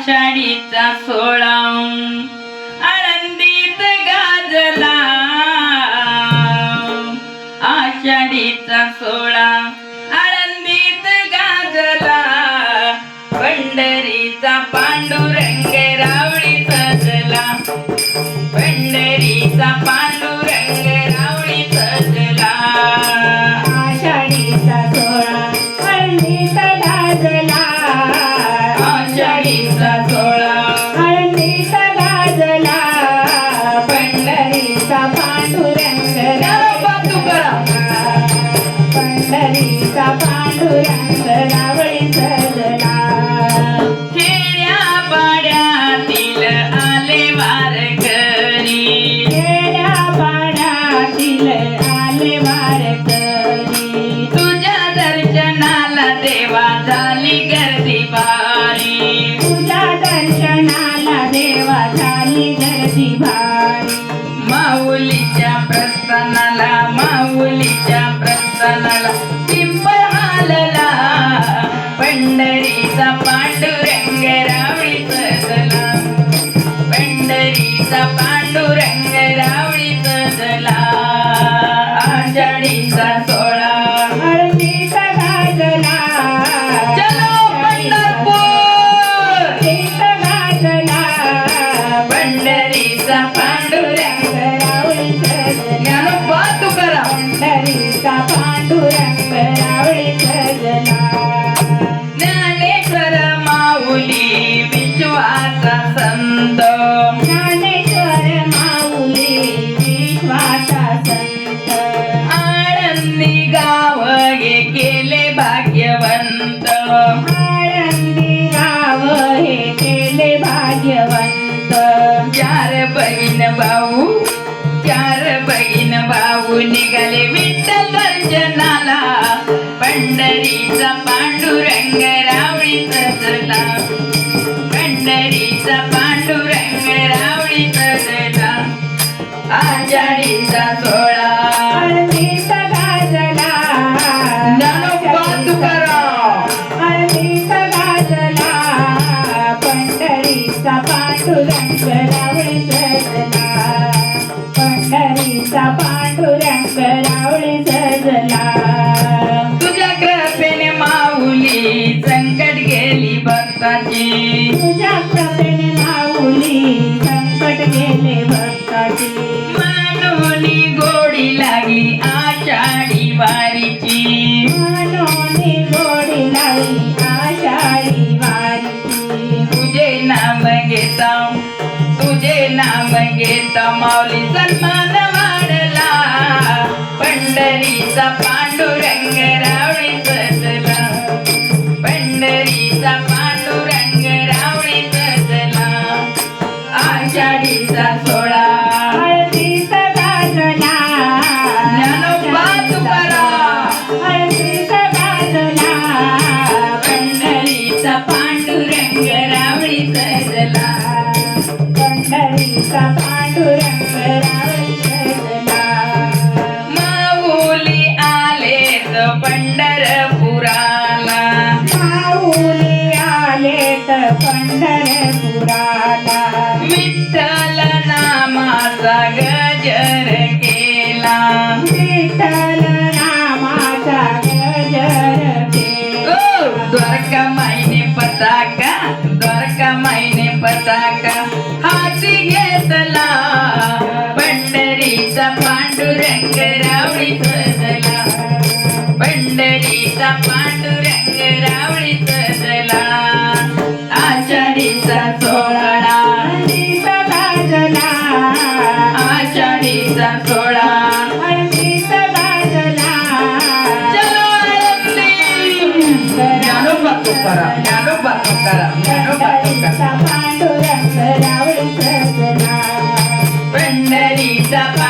आषाढीचा सोळा आनंदीत गाजला. आषाढीचा सोळा आनंदीत गाजला. पंढरीचा पांडुरंग रावळी पंढरीचा पांडुरंग बाबा तू करा. पंढरीचा पांडुरंग रावळी Santana. चार बहीण भाऊ चार बहीण भाऊ निघाले विठ्ठल दर्जना पंढरीचा पांडुरंग रावळी सजला पंढरीचा पांडुरंग रावळी सजला आषाढीचा सोळा हळदीचा गाजला. ज्ञानोबा तुकाराम हळदीचा गाजला. पंढरीचा पांडुरंग रावळी सजला. पंढरीचा पांडुरंग रावळी सजला. मनोनी गोडी लागली आषाढी वारीची. मनोनी गोडी लागली आषाढी वारीची. तुझे नाम घेता तुझे नाम घेता माऊली सन्मान वाढला पंढरीचा पांडुरंग द्वारका माईने पताका द्वारका माईने पताका. रावळी सजला. पंढरीचा पांडुरंग रावळी सजला. आषाढीचा सोहळा. सदाजला आषाढीचा सोहळा. सदाजला ज्ञानोबा तुकारा ज्ञानोबा तुकारा ज्ञानोबा तुकारा पांडुरंग रावळी सजला. पंढरीचा